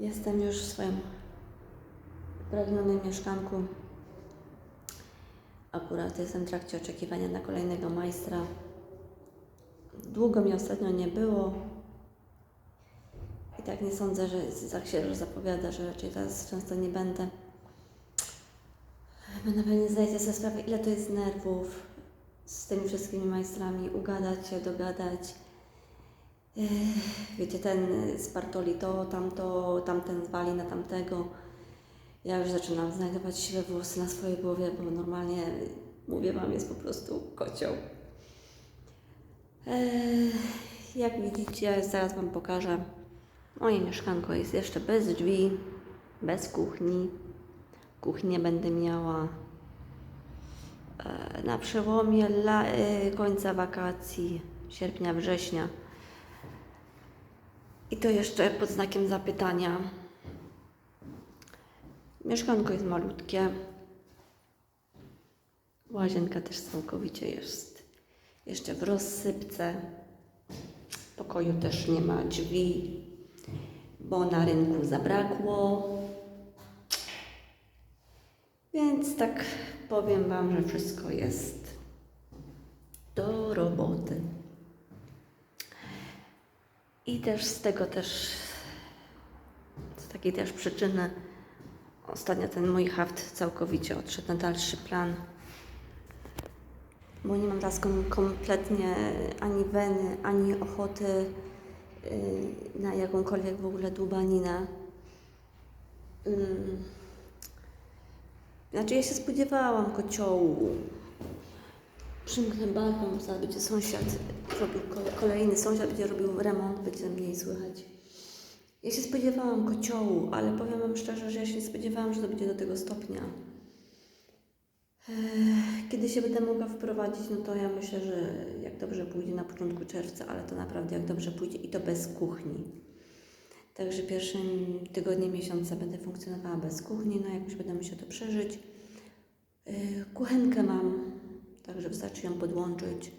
Jestem już w swoim pragnionym mieszkanku. Akurat jestem w trakcie oczekiwania na kolejnego majstra. Długo mi ostatnio nie było. I tak nie sądzę, że tak się zapowiada, że raczej teraz często nie będę. Będę pewnie zdajecie sobie sprawę, ile to jest nerwów z tymi wszystkimi majstrami, ugadać się, dogadać. Wiecie, ten spartoli to, tamto, tamten zwali na tamtego. Ja już zaczynam znajdować siwe włosy na swojej głowie, bo normalnie, mówię Wam, jest po prostu kocioł. Jak widzicie, zaraz Wam pokażę. Moje mieszkanko jest jeszcze bez drzwi, bez kuchni. Kuchnię będę miała e, na przełomie e, końca wakacji, sierpnia, września. I to jeszcze pod znakiem zapytania. Mieszkanko jest malutkie. Łazienka też całkowicie jest jeszcze w rozsypce. Pokoju też nie ma drzwi, bo na rynku zabrakło. Więc tak powiem Wam, że wszystko jest do roboty. I też z tego też, z takiej też przyczyny, ostatnio ten mój haft całkowicie odszedł na dalszy plan. Bo nie mam teraz kom- kompletnie ani weny, ani ochoty yy, na jakąkolwiek w ogóle dłubaninę. Ym. Znaczy ja się spodziewałam kociołu. Przymknę balkon, zaraz będzie sąsiad robił kole- kolejny sąsiad będzie robił remont, będzie mniej słychać. Ja się spodziewałam kociołu, ale powiem Wam szczerze, że ja się nie spodziewałam, że to będzie do tego stopnia. Kiedy się będę mogła wprowadzić, no to ja myślę, że jak dobrze pójdzie na początku czerwca, ale to naprawdę jak dobrze pójdzie i to bez kuchni. Także pierwszym tygodnie miesiąca będę funkcjonowała bez kuchni, no jakoś będę musiała to przeżyć. Kuchenkę mam, także wystarczy ją podłączyć.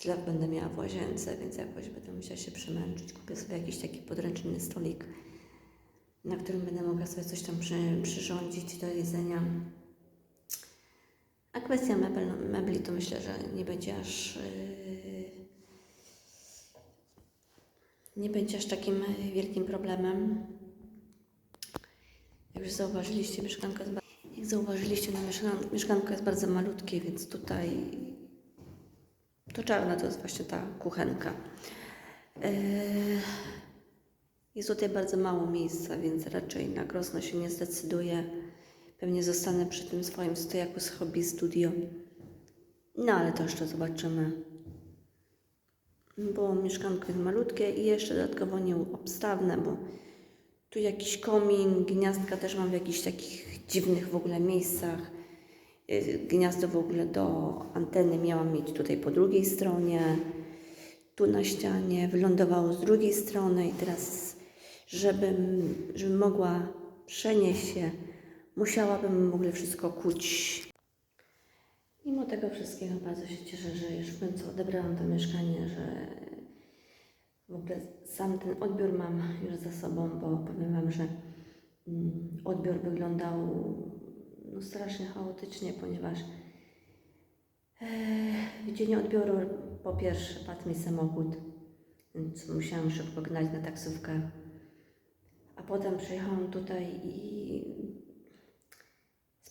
Zlew będę miała w łazience, więc jakoś będę musiała się przemęczyć. Kupię sobie jakiś taki podręczny stolik, na którym będę mogła sobie coś tam przy, przyrządzić do jedzenia. A kwestia mebel, mebli to myślę, że nie będzie aż yy, nie będzie aż takim wielkim problemem. Jak już zauważyliście, mieszkanko jest, jak zauważyliście, no mieszkan- mieszkanko jest bardzo malutkie, więc tutaj to czarna to jest właśnie ta kuchenka. Yy, Jest tutaj bardzo mało miejsca, więc raczej na grosno się nie zdecyduję. Pewnie zostanę przy tym swoim stojaku z hobby studio. No ale to jeszcze zobaczymy bo mieszkanko jest malutkie i jeszcze dodatkowo nieobstawne, bo tu jakiś komin, gniazdka też mam w jakichś takich dziwnych w ogóle miejscach. Yy, Gniazdo w ogóle do anteny miałam mieć tutaj po drugiej stronie, tu na ścianie, wylądowało z drugiej strony i teraz, żebym, żebym mogła przenieść się, musiałabym w ogóle wszystko kuć. Mimo tego wszystkiego bardzo się cieszę, że już w końcu odebrałam to mieszkanie, że w ogóle sam ten odbiór mam już za sobą, bo powiem Wam, że mm, odbiór wyglądał no, strasznie chaotycznie, ponieważ e, w dzień odbioru po pierwsze padł mi samochód, więc musiałam szybko gnać na taksówkę, a potem przyjechałam tutaj i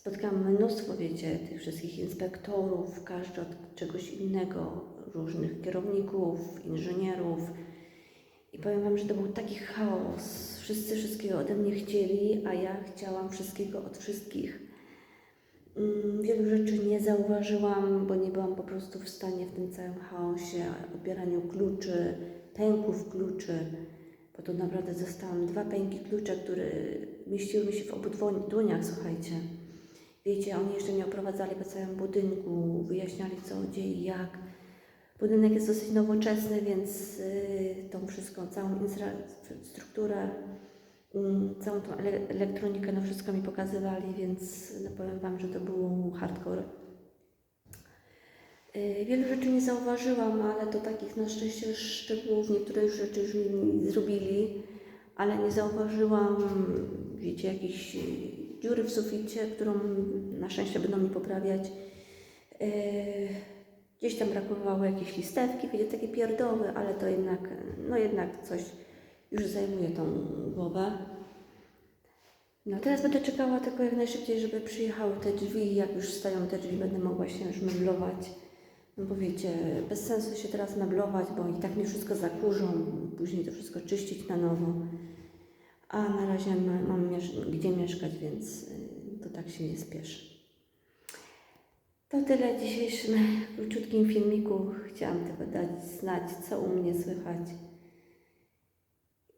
Spotkałam mnóstwo, wiecie, tych wszystkich inspektorów, każdy od czegoś innego, różnych kierowników, inżynierów. I powiem Wam, że to był taki chaos. Wszyscy wszystkiego ode mnie chcieli, a ja chciałam wszystkiego od wszystkich. Mm, Wielu rzeczy nie zauważyłam, bo nie byłam po prostu w stanie w tym całym chaosie, odbieraniu kluczy, pęków kluczy, bo tu naprawdę zostałam dwa pęki klucze, które mieściły mi się w obu dłoniach, słuchajcie. Wiecie, oni jeszcze nie oprowadzali po całym budynku, wyjaśniali co, gdzie i jak. Budynek jest dosyć nowoczesny, więc y, tą wszystką, całą infrastrukturę, mm, całą tą ele- elektronikę, no wszystko mi pokazywali, więc no powiem Wam, że to był hardcore. Y, Wielu rzeczy nie zauważyłam, ale to takich na szczęście szczegółów, niektóre rzeczy już mi zrobili, ale nie zauważyłam, wiecie, jakiejś dziury w suficie, którą na szczęście będą mi poprawiać. Yy, Gdzieś tam brakowało jakiejś listewki, wiecie, takie pierdoły, ale to jednak, no jednak coś już zajmuje tą głowę. No teraz będę czekała tylko jak najszybciej, żeby przyjechały te drzwi. Jak już stają te drzwi, będę mogła się już meblować. No bo wiecie, bez sensu się teraz meblować, bo i tak mi wszystko zakurzą, później to wszystko czyścić na nowo. A na razie ma- mam miesz- gdzie mieszkać, więc y, to tak się nie spieszy. To tyle w dzisiejszym króciutkim filmiku. Chciałam tylko dać znać, co u mnie słychać.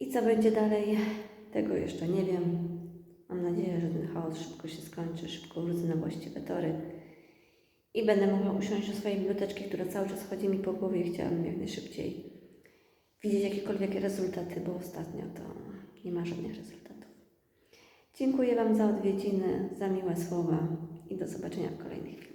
I co będzie dalej, tego jeszcze nie wiem. Mam nadzieję, że ten chaos szybko się skończy, szybko wrócę na właściwe tory i będę mogła usiąść do swojej biblioteczki, która cały czas chodzi mi po głowie. Chciałabym jak najszybciej widzieć jakiekolwiek rezultaty, bo ostatnio to nie ma żadnych rezultatów. Dziękuję Wam za odwiedziny, za miłe słowa i do zobaczenia w kolejnych filmach.